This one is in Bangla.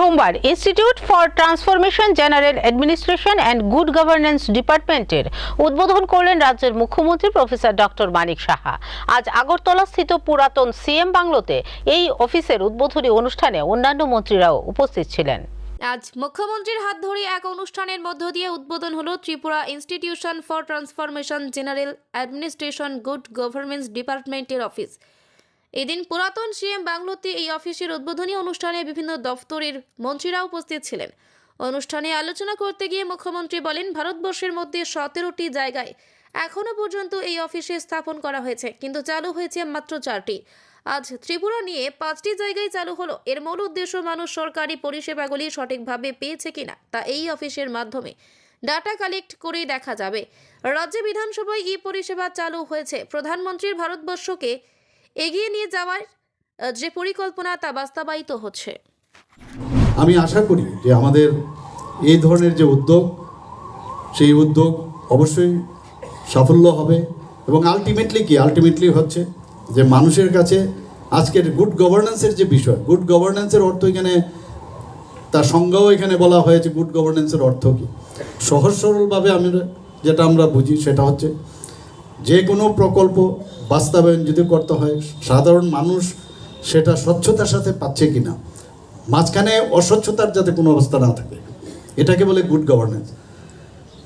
সোমবার institute for transformation general administration and good governance ডিপার্টমেন্টের উদ্বোধন করলেন রাজ্যের মুখ্যমন্ত্রী প্রফেসর ডক্টর মানিক সাহা। আজ আগরতলা স্থিত পুরাতন সিএম বাংলোতে এই অফিসের উদ্বোধনী অনুষ্ঠানে অন্যান্য মন্ত্রীরাও উপস্থিত ছিলেন। আজ মুখ্যমন্ত্রীর হাত ধরে এক অনুষ্ঠানের মধ্য দিয়ে উদ্বোধন হলো Tripura institution for transformation general administration good governance ডিপার্টমেন্টের অফিস। এদিন পুরাতন সিএম বাংলোতে এই অফিসের উদ্বোধনী অনুষ্ঠানে বিভিন্ন দফতরের মন্ত্রীরা উপস্থিত ছিলেন। অনুষ্ঠানে আলোচনা করতে গিয়ে মুখ্যমন্ত্রী বলেন, ভারতবর্ষের মধ্যে সতেরোটি জায়গায় এখনও পর্যন্ত এই অফিসে স্থাপন করা হয়েছে, কিন্তু চালু হয়েছে মাত্র চারটি। আজ ত্রিপুরা নিয়ে পাঁচটি জায়গায় চালু হলো। এর মূল উদ্দেশ্য মানুষ সরকারি পরিষেবাগুলি সঠিকভাবে পেয়েছে কিনা তা এই অফিসের মাধ্যমে ডাটা কালেক্ট করে দেখা যাবে। রাজ্য বিধানসভায় ই পরিষেবা চালু হয়েছে। প্রধানমন্ত্রীর ভারতবর্ষকে এগিয়ে নিয়ে যাওয়ার যে পরিকল্পনা তা বাস্তবায়িত হচ্ছে। আমি আশা করি যে আমাদের এই ধরনের যে উদ্যোগ, সেই উদ্যোগ অবশ্যই সাফল্য হবে এবং আলটিমেটলি কি? আলটিমেটলি হচ্ছে যে মানুষের কাছে আজকের গুড গভর্নেন্সের যে বিষয় গুড গভর্নেন্সের অর্থ এখানে, তার সংজ্ঞাও এখানে বলা হয়েছে গুড গভর্নেন্সের অর্থ কী? সহজ সরলভাবে আমি যেটা আমরা বুঝি সেটা হচ্ছে যে কোনো প্রকল্প বাস্তবায়ন যদি করতে হয়, সাধারণ মানুষ সেটা স্বচ্ছতার সাথে পাচ্ছে কি না মাঝখানে অস্বচ্ছতার যাতে কোনো অবস্থা না থাকে, এটাকে বলে গুড গভর্নেন্স